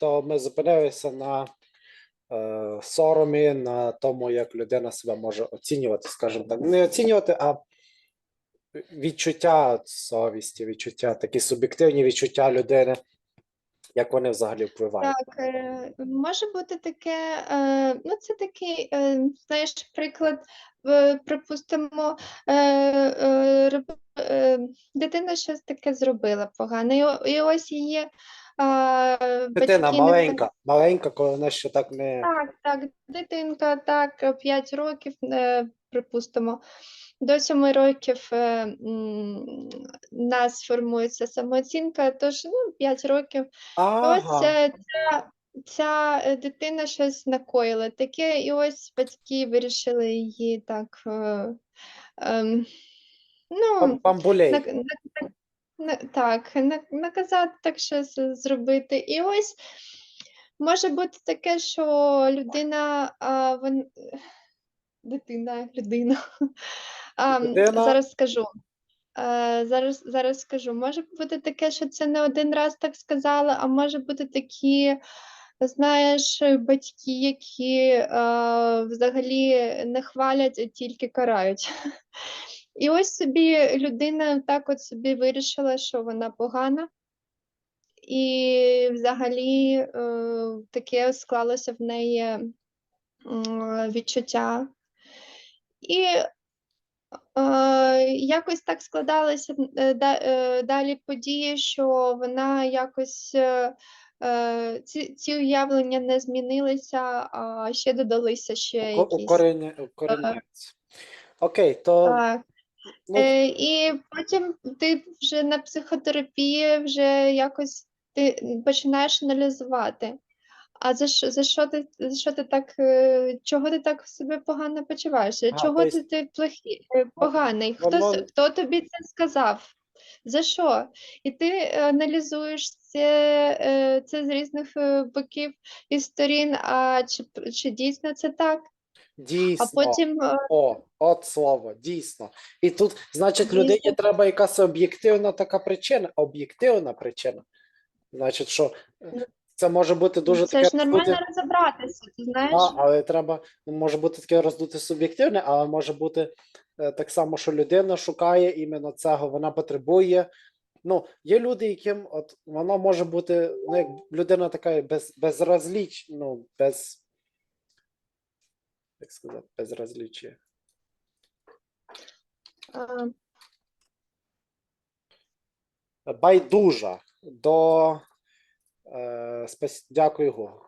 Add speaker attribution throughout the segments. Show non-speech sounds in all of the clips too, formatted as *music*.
Speaker 1: то ми зупинилися на е, соромі, на тому, як людина себе може оцінювати, скажімо так. Не оцінювати, а відчуття совісті, відчуття, такі суб'єктивні відчуття людини, як вони взагалі впливають.
Speaker 2: Так, е, може бути таке, е, ну це такий, е, знаєш, приклад, припустимо, дитина щось таке зробила погане, і, ось її
Speaker 1: Дитина
Speaker 2: батьки не
Speaker 1: маленька, маленька, коли вона ще так не.
Speaker 2: Так, так, дитинка, так, 5 років, е, припустимо. До 7 років е, м, нас формується самооцінка, тож ну, 5 років. Ось
Speaker 1: Ага.
Speaker 2: е, ця, ця е, дитина щось накоїла таке, і ось батьки вирішили її так. е, ем, ну,
Speaker 1: Памбулей.
Speaker 2: на, на, на, так, на, наказати так щось зробити. І ось може бути таке, що людина, а, вон, дитина, людина. *laughs* А, м,
Speaker 1: Людина.
Speaker 2: Зараз скажу. Е, Зараз, зараз скажу. Може бути таке, що це не один раз так сказали, а може бути такі, знаєш, батьки, які е, взагалі не хвалять, а тільки карають. *laughs* І ось собі людина так от собі вирішила, що вона погана, і взагалі е, таке склалося в неї відчуття. І е, якось так складалися е, е, далі події, що вона якось е, ці, ці уявлення не змінилися, а ще додалися ще якісь.
Speaker 1: Окей, то
Speaker 2: Так. Е, і потім ти вже на психотерапії вже якось ти починаєш аналізувати. А за що, за що ти, за що ти так, е, чого ти так себе погано почуваєш?
Speaker 1: А,
Speaker 2: Чого
Speaker 1: то
Speaker 2: ти, ти плохий, е, поганий? Хто,
Speaker 1: воно-
Speaker 2: хто тобі це сказав? За що? І ти аналізуєш це, е, це з різних боків і сторін, а чи, чи дійсно це так? А
Speaker 1: дійсно.
Speaker 2: потім е,
Speaker 1: О, от слово, дійсно. І тут, значить, людині
Speaker 2: Дійсно.
Speaker 1: треба якась об'єктивна така причина, об'єктивна причина. Значить, що е, це може бути дуже
Speaker 2: це
Speaker 1: таке
Speaker 2: ж нормально
Speaker 1: роздуте,
Speaker 2: розібратися, ти знаєш?
Speaker 1: а, але треба, ну, може бути таке роздуте суб'єктивне, але може бути е, так само, що людина шукає іменно цього, вона потребує. Ну, є люди, яким от воно може бути, ну, як людина така без, безразліч, ну, без. Як сказати, безразліччя.
Speaker 2: А,
Speaker 1: байдужа до е, спас... дякую Гогу.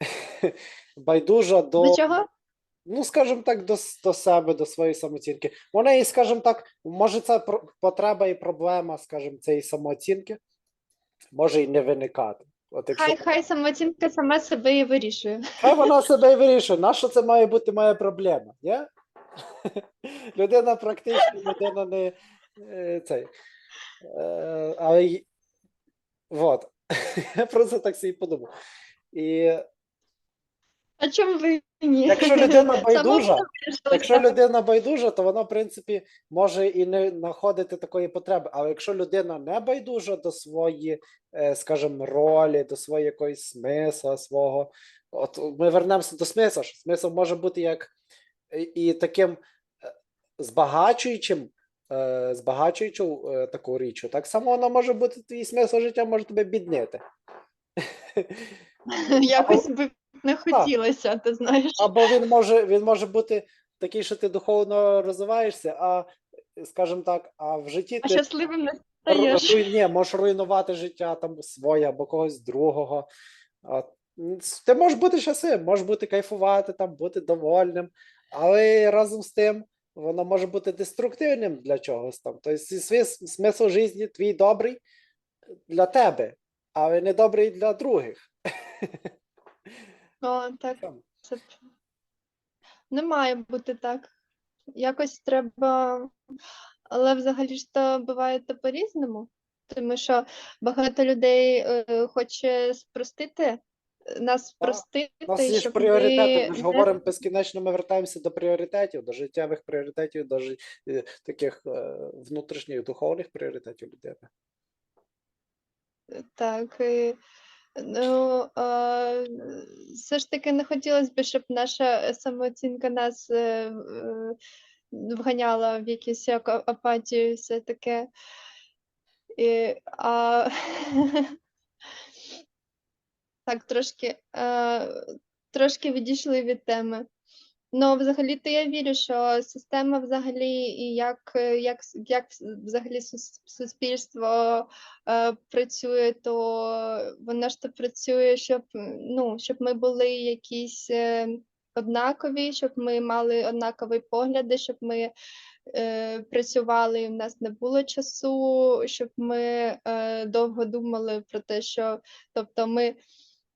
Speaker 1: *laughs* байдужа до,
Speaker 2: До чого?
Speaker 1: ну скажімо так, до, до себе, до своєї самооцінки. Вона і, скажімо так, може, це про- потреба і проблема, скажімо, цієї самооцінки може і не виникати. От якщо
Speaker 2: Хай хай самооцінка сама себе і вирішує.
Speaker 1: Хай вона себе і вирішує, Нащо це має бути моя проблема? я? *laughs* Людина практична, людина не е, цей. Е, й- вот. *laughs* Я просто так собі подумав. І
Speaker 2: А чому ви ні?
Speaker 1: якщо людина байдужа, якщо людина байдужа, то вона, в принципі, може і не знаходити такої потреби. Але якщо людина не байдужа до своєї, е, скажімо, ролі, до своєї якоїсь смисла свого, от ми вернемося до смисла. що Смисл може бути як і, і таким е, збагачуючим, е, збагачуючу е, таку річчю. Так само воно може бути твій смисл життя може тебе біднити. *laughs*
Speaker 2: Якось би не хотілося, ти знаєш.
Speaker 1: Або він може, він може бути такий, що ти духовно розвиваєшся, а, скажімо так, а в житті
Speaker 2: А
Speaker 1: ти
Speaker 2: щасливим не стаєш.
Speaker 1: ні, можеш руйнувати життя там своє або когось другого. Ти можеш бути щасливим, можеш бути кайфувати, там, бути довольним, але разом з тим воно може бути деструктивним для чогось там. Тобто свій смисл життя твій добрий для тебе, але не добрий для других. *laughs*
Speaker 2: О, так,
Speaker 1: Там.
Speaker 2: це не має бути так. Якось треба, але взагалі ж то буває то по-різному, тому що багато людей е, хоче спростити, е, нас спростити,
Speaker 1: У нас є ж
Speaker 2: щоб
Speaker 1: пріоритети. Ми ж говоримо безкінечно, ми вертаємося до пріоритетів, до життєвих пріоритетів, до жи- е, таких е, внутрішніх духовних пріоритетів людини.
Speaker 2: Так, і, Ну, е, все ж таки не хотілося б, щоб наша самооцінка нас е, е, вганяла в якусь ака- апатію, все таке. І, а, *laughs* так, трошки, е, трошки відійшли від теми. Ну, взагалі-то я вірю, що система взагалі і як, е, як, як взагалі сус- суспільство е, працює, то воно ж то працює, щоб, ну, щоб ми були якісь е, однакові, щоб ми мали однакові погляди, щоб ми е, працювали, і в нас не було часу, щоб ми е, довго думали про те, що тобто ми.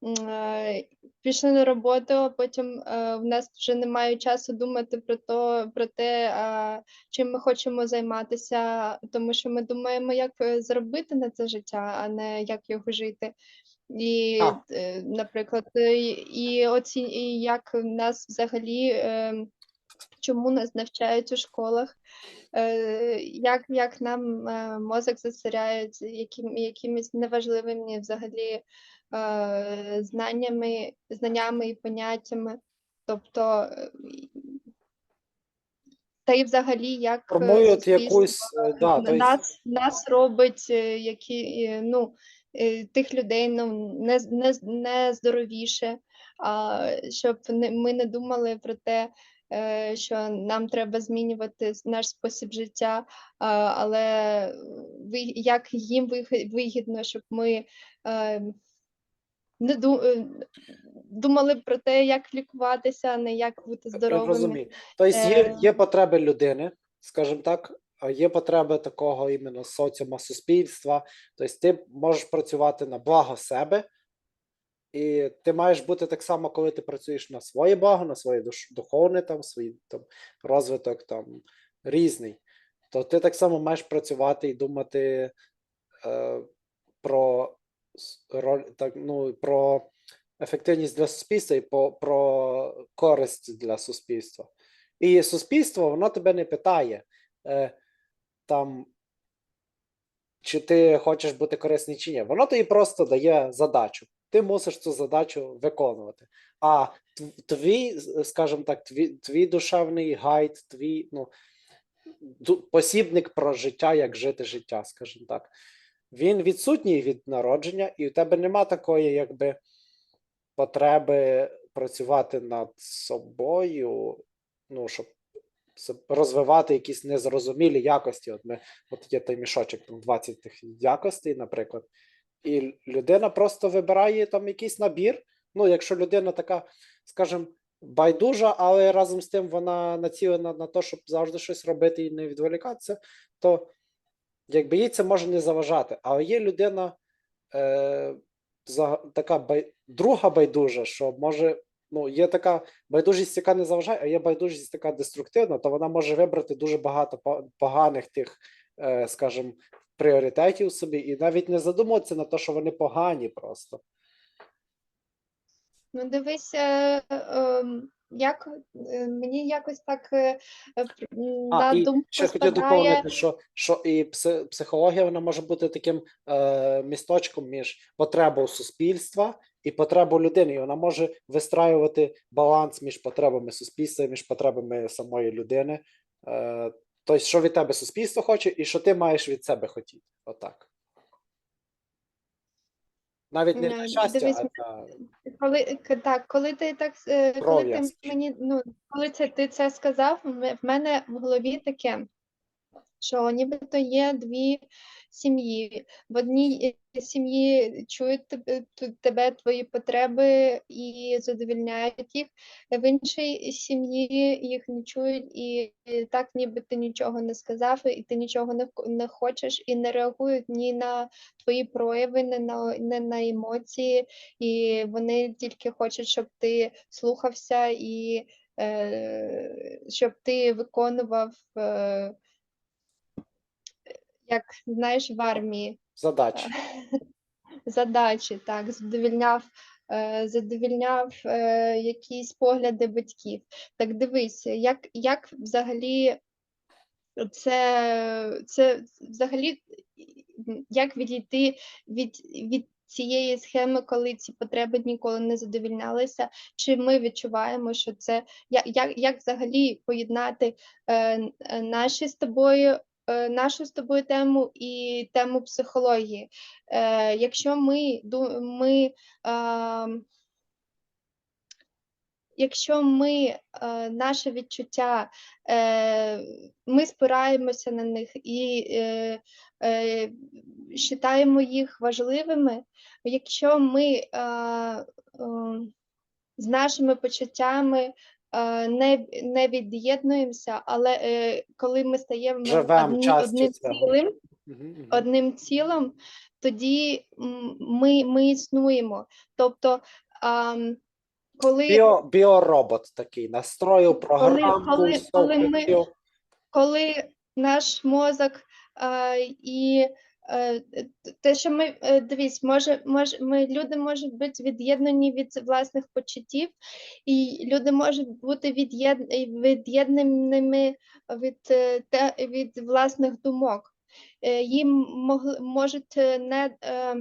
Speaker 2: Е, Пішли на роботу, а потім е, в нас вже немає часу думати про то, про те, чим ми хочемо займатися, тому що ми думаємо, як е, заробити на це життя, а не як його жити. І, наприклад, і оці, і як в нас взагалі, чому нас навчають у школах, як, як нам мозок засоряють яким, якимись неважливими взагалі знаннями, знаннями і поняттями. Тобто, е, та й взагалі, як е,
Speaker 1: Формують якусь, е, да,
Speaker 2: н-
Speaker 1: то
Speaker 2: нас, нас робить, е, які, е, ну, е, тих людей ну, не, не, не здоровіше, а щоб не, ми не думали про те, е, що нам треба змінювати наш спосіб життя, але як їм вигідно, щоб ми е, не е, думали про те, як лікуватися, а не як бути здоровими.
Speaker 1: Розумію. Тобто є,
Speaker 2: Е,
Speaker 1: є потреби людини, скажімо так, є потреби такого іменно соціума, суспільства. Тобто ти можеш працювати на благо себе, і ти маєш бути так само, коли ти працюєш на своє благо, на своє духовне там, свій там, розвиток там різний, то ти так само маєш працювати і думати е, про роль, так, ну, про ефективність для суспільства і по, про користь для суспільства. І суспільство, воно тебе не питає, е, там, чи ти хочеш бути корисний чи ні. Воно тобі просто дає задачу. Ти мусиш цю задачу виконувати. А твій, скажімо так, твій, твій душевний гайд, твій ну, посібник про життя, як жити життя, скажімо так. Він відсутній від народження, і у тебе нема такої, якби потреби працювати над собою, ну, щоб розвивати якісь незрозумілі якості. От ми от є той мішочок, там 20 тих якостей, наприклад, і людина просто вибирає там якийсь набір. Ну, якщо людина така, скажімо, байдужа, але разом з тим вона націлена на те, щоб завжди щось робити і не відволікатися, то якби їй це може не заважати. Але є людина е, за, така бай, друга байдужа, що може, ну, є така байдужість, яка не заважає, а є байдужість така деструктивна, то вона може вибрати дуже багато поганих тих, е, скажімо, пріоритетів собі, і навіть не задумуватися на те, що вони погані просто.
Speaker 2: Ну, дивись, е, ем, як е, мені якось так е, е,
Speaker 1: А,
Speaker 2: на
Speaker 1: і
Speaker 2: думку
Speaker 1: ще хотів доповнити, що, що і психологія вона може бути таким е, місточком між потребою суспільства і потребою людини. І вона може вистраювати баланс між потребами суспільства і між потребами самої людини. Е, тобто, що від тебе суспільство хоче, і що ти маєш від себе хотіти. Отак. Навіть не
Speaker 2: Е,
Speaker 1: щастя,
Speaker 2: дивись,
Speaker 1: а
Speaker 2: коли так, коли ти так е, коли ти мені, ну коли це ти це сказав, в мене в голові таке, що нібито є дві сім'ї. В одній е, сім'ї чують тебе, тебе твої потреби і задовільняють їх, в іншій сім'ї їх не чують, і так ніби ти нічого не сказав, і ти нічого не, не хочеш, і не реагують ні на твої прояви, ні на, ні на емоції, і вони тільки хочуть, щоб ти слухався і е, щоб ти виконував. Як знаєш, в армії
Speaker 1: задачі. *laughs*
Speaker 2: задачі, так, задовільняв, е, задовільняв е, якісь погляди батьків. Так дивись, як, як взагалі це, це взагалі як відійти від, від цієї схеми, коли ці потреби ніколи не задовільнялися, чи ми відчуваємо, що це як, як, як взагалі поєднати е, наші з тобою. Е, Нашу з тобою тему і тему психології. Е, якщо ми, ми а, якщо ми е, наше відчуття, е, ми спираємося на них і е, е, вважаємо їх важливими, якщо ми е, е, з нашими почуттями е, не, не від'єднуємося, але е, коли ми стаємо одні- одним цілим, одним цілим, тоді ми, ми існуємо. Тобто, коли,
Speaker 1: Біо, біоробот такий, настроїв програмку,
Speaker 2: коли-
Speaker 1: все
Speaker 2: коли ми- коли наш мозок а, і е, т- те, що ми дивіться, може, може, ми люди можуть бути від'єднані від власних почуттів, і люди можуть бути від'єд- від'єднаними від, е, те, від власних думок. Е, Їм могли, можуть е, не, е,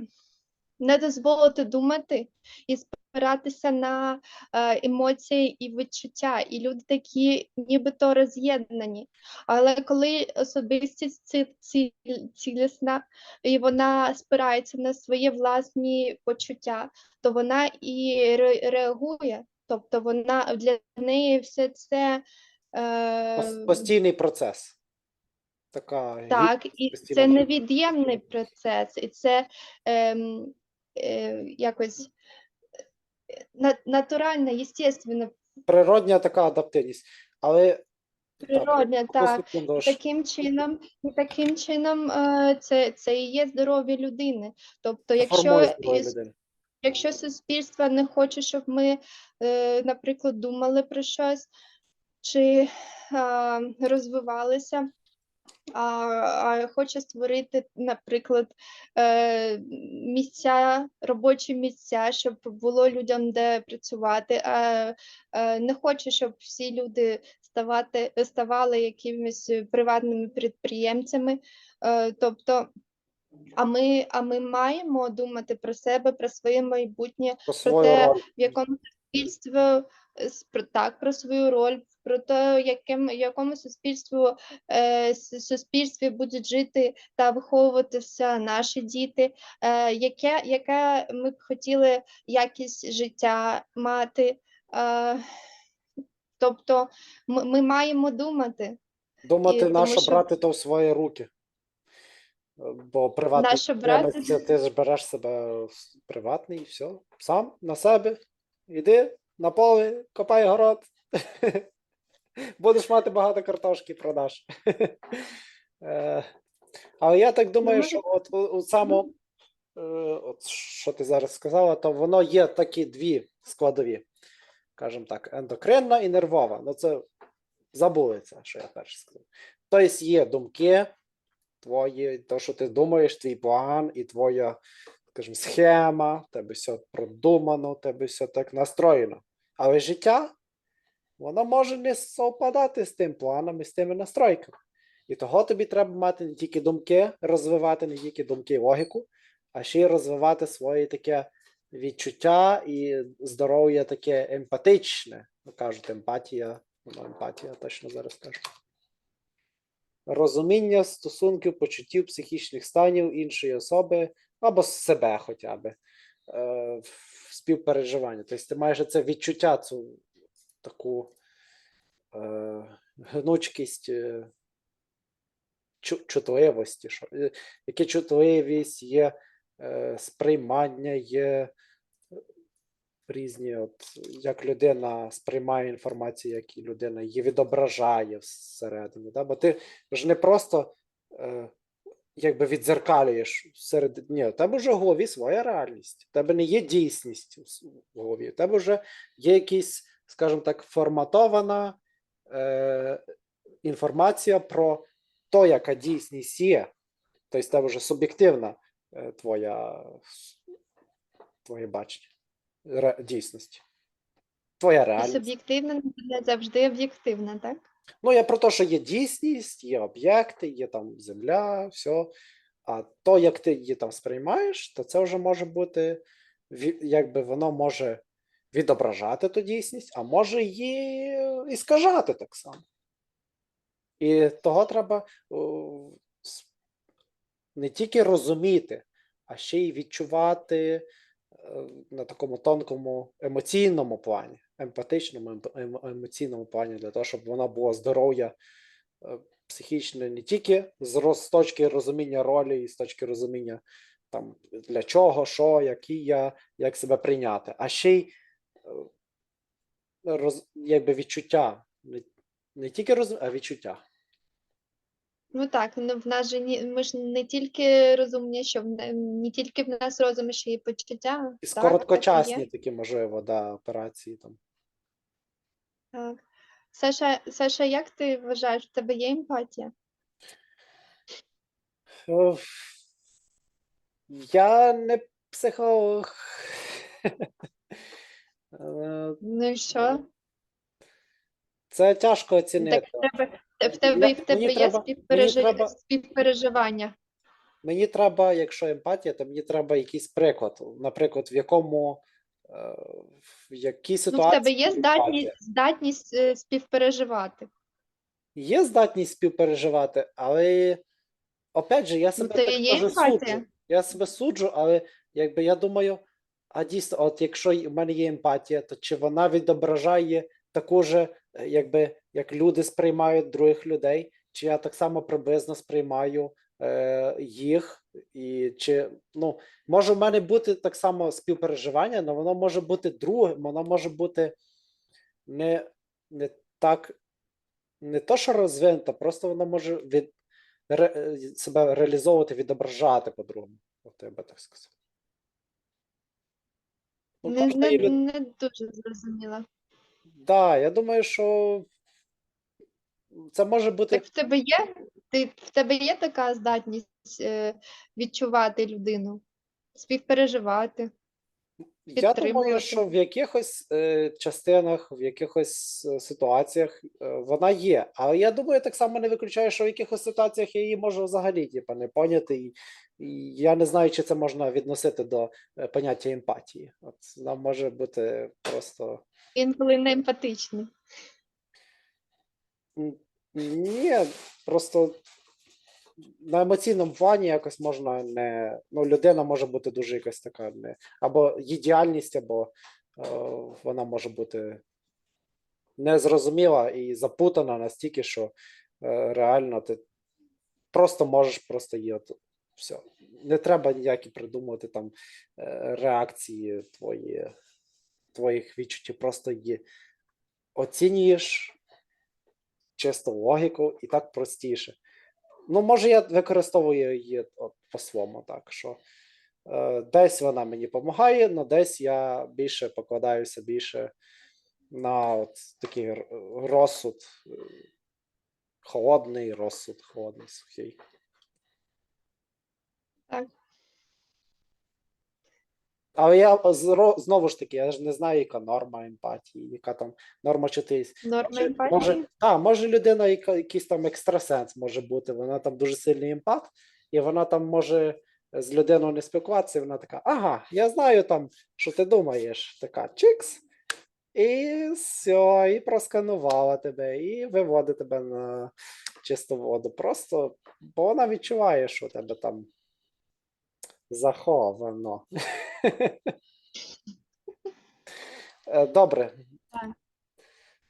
Speaker 2: не дозволити думати і спиратися на е, емоції і відчуття. І люди такі нібито роз'єднані. Але коли особистість ці, ці, цілісна і вона спирається на свої власні почуття, то вона і ре- реагує. Тобто вона для неї все це е,
Speaker 1: Постійний процес. Така
Speaker 2: так, і це невід'ємний процес, і це е, якось е, на- натуральна, естественно,
Speaker 1: природня така адаптивність. Але
Speaker 2: природня,
Speaker 1: одну
Speaker 2: так. Таким чином, таким чином е, це, це і є здоров'я людини. Тобто, якщо, якщо суспільство не хоче, щоб ми, е, наприклад, думали про щось чи розвивалися, а, а хоче створити, наприклад, е, місця, робочі місця, щоб було людям де працювати, а е, не хоче, щоб всі люди ставати, ставали якимись приватними підприємцями. Е, тобто, а ми, а ми маємо думати про себе, про своє майбутнє,
Speaker 1: Про свою
Speaker 2: те, в якому суспільство с- про так, про свою роль, про те, яким, в якому суспільству, е, суспільстві будуть жити та виховуватися наші діти, е, яке, яке ми б хотіли якість життя мати. Е, тобто ми, ми маємо думати.
Speaker 1: Думати,
Speaker 2: І тому
Speaker 1: на що брати то в свої руки. Е, Бо приватний
Speaker 2: брати?
Speaker 1: ти ж береш себе приватний і все. Сам на себе. Іди на поле, копай город. *laughs* Будеш мати багато картошки, продаш. *laughs* Е, Але я так думаю, що от у, самому, е, от що ти зараз сказала, то воно є такі дві складові. Скажімо так, ендокринна і нервова. Ну це забули це, що я перше сказав. Тобто є думки твої, то, що ти думаєш, твій план і твоя, скажімо, схема, тебе все продумано, тебе все так настроєно. Але життя, воно може не совпадати з тим планом і з тими настройками. І того тобі треба мати не тільки думки, розвивати не тільки думки і логіку, а ще й розвивати своє таке відчуття і здоров'я таке емпатичне. Ну, кажуть, емпатія, воно емпатія, точно зараз кажу. Розуміння стосунків, почуттів, психічних станів іншої особи або себе хоча б. Е, в співпереживання. Тобто ти маєш це відчуття, цю таку е, гнучкість е, чутливості. Що, яке чутливість є сприймання, є різні, от як людина сприймає інформацію, як і людина її відображає всередині. Да? Бо ти ж не просто якби відзеркалюєш серед ні, у тебе вже в голові своя реальність. У тебе не є дійсність в голові. У тебе вже є якісь, скажімо так, форматована е, інформація про то, яка дійсність є. Тобто, тебе вже суб'єктивна е, твоя, твоє бачення ре- дійсності. Твоя реальність.
Speaker 2: суб'єктивна завжди об'єктивна, так?
Speaker 1: Ну, я про те, що є дійсність, є об'єкти, є там земля, все. А то, як ти її там сприймаєш, то це вже може бути, якби воно може відображати ту дійсність, а може її іскажати так само. І того треба не тільки розуміти, а ще й відчувати на такому тонкому емоційному плані, емпатичному, емо- емоційному плані, для того, щоб вона була здоров'я е, психічне не тільки з, роз- з точки розуміння ролі і з точки розуміння там для чого, що, який я, як себе прийняти, а ще й е, роз, якби відчуття. Не, не тільки розуміння, а відчуття.
Speaker 2: Ну так, ну, в нас же ні, ми ж не тільки розумні, що в не, не тільки в нас розум, ще й почуття.
Speaker 1: І
Speaker 2: Так, так і
Speaker 1: короткочасні
Speaker 2: є.
Speaker 1: такі, можливо, да, операції там.
Speaker 2: Так. Саша, Саша, як ти вважаєш, в тебе є емпатія?
Speaker 1: Я не психолог. *laughs* Е,
Speaker 2: Ну і що?
Speaker 1: Це тяжко оцінити.
Speaker 2: в тебе, в тебе,
Speaker 1: Я-
Speaker 2: в тебе
Speaker 1: мені
Speaker 2: є
Speaker 1: треба- мені треба-
Speaker 2: співпереживання.
Speaker 1: Мені треба, якщо емпатія, то мені треба якийсь приклад. Наприклад, в якому е, в якій
Speaker 2: Ну, в
Speaker 1: ситуації
Speaker 2: тебе є
Speaker 1: емпатія.
Speaker 2: здатність, здатність е, співпереживати.
Speaker 1: Є здатність співпереживати, але опять же, я себе
Speaker 2: Ну, то
Speaker 1: так
Speaker 2: і є
Speaker 1: теж
Speaker 2: емпатія.
Speaker 1: суджу. Я себе суджу, але якби я думаю, а дійсно, от якщо й- в мене є емпатія, то чи вона відображає таку же, е, якби як люди сприймають других людей, чи я так само приблизно сприймаю е, їх, і чи ну може в мене бути так само співпереживання, але воно може бути друге, воно може бути не, не так не то, що розвинута, просто вона може від, ре, себе реалізовувати, відображати по-другому. От я би так сказав. Ну,
Speaker 2: Не, не, не дуже зрозуміла.
Speaker 1: Да, я думаю, що це може бути.
Speaker 2: Так в тебе є, ти, в тебе є така здатність е, відчувати людину, співпереживати?
Speaker 1: Я думаю, що в якихось е, частинах, в якихось е, ситуаціях е, вона є. Але я думаю, так само не виключаю, що в якихось ситуаціях я її можу взагалі типу, не поняти. І, і я не знаю, чи це можна відносити до е, поняття емпатії. От нам може бути просто.
Speaker 2: Інколи не емпатичний.
Speaker 1: Ні, просто на емоційному плані якось можна не. Ну, людина може бути дуже якась така не або ідеальність, або е, вона може бути незрозуміла і запутана настільки, що е, реально ти просто можеш просто її от, все. Не треба ніякі придумувати там е, реакції твої, твоїх відчуттів, просто її оцінюєш чисто логіку і так простіше. Ну, може, я використовую її по-своєму, так що е, десь вона мені допомагає, але десь я більше покладаюся більше на от такий розсуд, холодний розсуд, холодний, сухий.
Speaker 2: Так.
Speaker 1: Але я знову ж таки, я ж не знаю, яка норма емпатії, яка там норма читись.
Speaker 2: Норма
Speaker 1: Може,
Speaker 2: емпатії?
Speaker 1: може, та, може людина, яка, якийсь там екстрасенс може бути, вона там дуже сильний емпат, і вона там може з людиною не спілкуватися, і вона така, ага, я знаю там, що ти думаєш, така чикс, і все, і просканувала тебе, і виводить тебе на чисту воду. Просто, бо вона відчуває, що у тебе там заховано. Е, Добре.
Speaker 2: Так.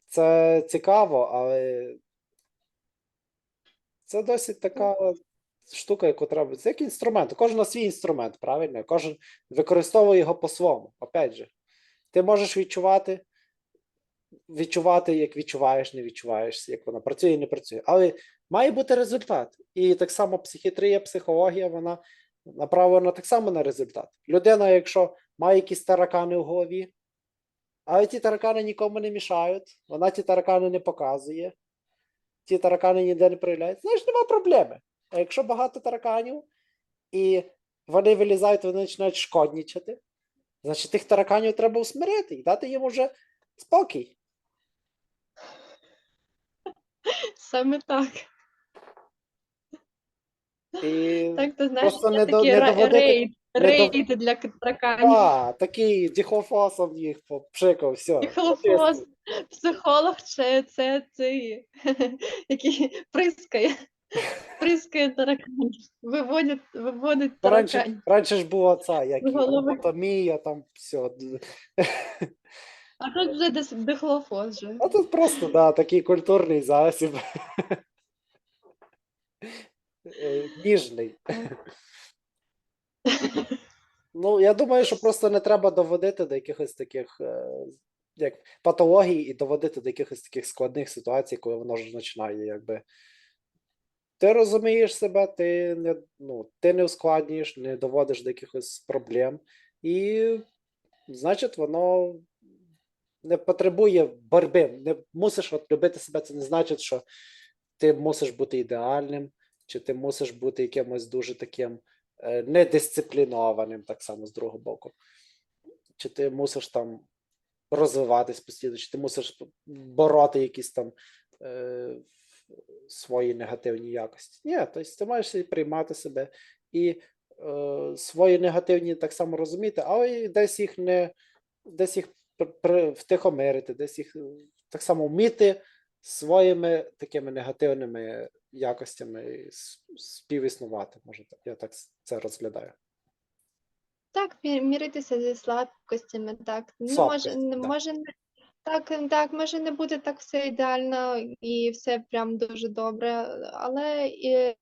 Speaker 1: Це цікаво, але це досить така штука, яку треба. Це як інструмент. Кожного свій інструмент, правильно? Кожен використовує його по-своєму. Опять же, ти можеш відчувати, відчувати, як відчуваєш, не відчуваєш, як вона працює і не працює. Але має бути результат. І так само психіатрія, психологія, вона направлена так само на результат. Людина, якщо має якісь таракани в голові, але ті таракани нікому не мішають, вона ті таракани не показує, ті таракани ніде не проявляють, значить нема проблеми. А якщо багато тараканів, і вони вилізають, вони починають шкоднічати, значить тих тараканів треба усмирити і дати їм уже спокій.
Speaker 2: Саме так.
Speaker 1: І
Speaker 2: Так, ти знаєш,
Speaker 1: Просто не
Speaker 2: такий
Speaker 1: не доводити-
Speaker 2: рейд,
Speaker 1: не до-
Speaker 2: для тараканів.
Speaker 1: а, такий діхлофосом їх попшикав, все.
Speaker 2: Психолог, психолог чи це цей, *laughs* який прискає, *laughs* прискає тараканів, виводить, виводить
Speaker 1: Раніше,
Speaker 2: тараканів.
Speaker 1: раніше ж було це, як лоботомія, там все.
Speaker 2: А тут вже дихлофоз же.
Speaker 1: А тут просто, да, такий культурний засіб. *laughs* Е, Ніжний. *laughs* Ну, я думаю, що просто не треба доводити до якихось таких е, як патологій і доводити до якихось таких складних ситуацій, коли воно ж починає, якби. Ти розумієш себе, ти не, ну, ти не ускладнюєш, не доводиш до якихось проблем, і значить, воно не потребує боротьби. Не мусиш от любити себе. Це не значить, що ти мусиш бути ідеальним, чи ти мусиш бути якимось дуже таким е, недисциплінованим, так само з другого боку. Чи ти мусиш там розвиватись постійно, чи ти мусиш бороти якісь там е, свої негативні якості. Ні, тобто ти маєш приймати себе і е, свої негативні так само розуміти, але десь їх не десь їх втихомирити, десь їх е, так само вміти своїми такими негативними якостями співіснувати. Може, так, я так це розглядаю.
Speaker 2: Так, міритися зі слабкостями, так. Ну, може, не може не так, так, може не буде так все ідеально і все прям дуже добре, але і,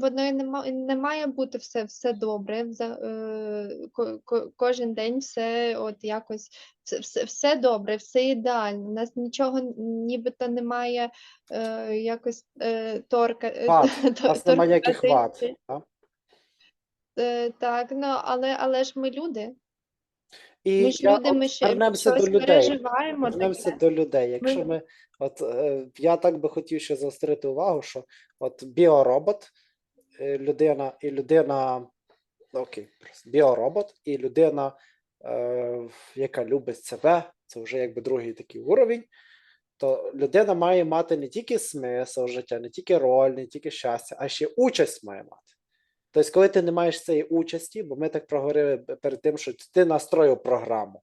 Speaker 2: воно не, ма- не має бути все, все добре. За, е, ко, ко, кожен день все от якось все, все, все добре, все ідеально. У нас нічого нібито немає е, якось е, торка. *laughs* Тор-
Speaker 1: У нас немає
Speaker 2: торкати.
Speaker 1: вад.
Speaker 2: Е, Так, ну але, але ж ми люди.
Speaker 1: І
Speaker 2: Ми ж
Speaker 1: я
Speaker 2: люди, ми ще
Speaker 1: вернемося до людей. Вернемося до людей. Якщо
Speaker 2: Ми-
Speaker 1: ми, от е, я так би хотів ще заострити увагу, що от біоробот, е, людина і людина, окей, біоробот і людина, е, яка любить себе, це вже якби другий такий уровень. То людина має мати не тільки смисл життя, не тільки роль, не тільки щастя, а ще участь має мати. Тобто, коли ти не маєш цієї участі, бо ми так проговорили перед тим, що ти настроїв програму,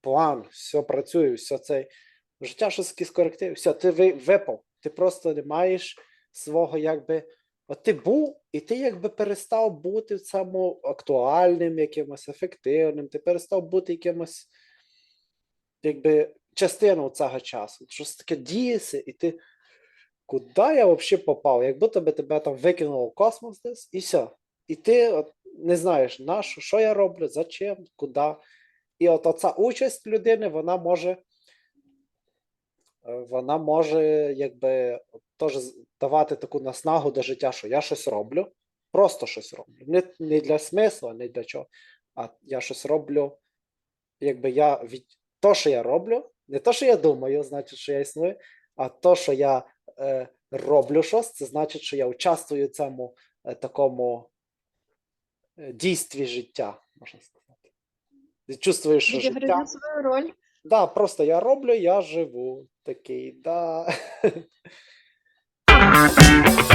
Speaker 1: план, все працює, все це. Життя щось якісь корективи, все, ти ви- випав. Ти просто не маєш свого, якби. От ти був, і ти якби перестав бути цьому актуальним, якимось ефективним, ти перестав бути якимось, якби, частиною цього часу. Щось таке діється, і ти. Куди я взагалі попав? Як будто би тебе там викинуло в космос десь, і все. І ти от, не знаєш, на що, що я роблю, зачем, куди. І от оця участь людини, вона може, е, вона може якби теж давати таку наснагу до життя, що я щось роблю, просто щось роблю. Не, не для смисла, не для чого, а я щось роблю, якби я від то, що я роблю, не то, що я думаю, значить, що я існую, а то, що я е, роблю щось, це значить, що я участвую в цьому е, такому е, дійстві життя, можна сказати. Ти чувствуєш, що життя.
Speaker 2: Свою роль.
Speaker 1: Да, просто я роблю, я живу. Такий, да. *laughs*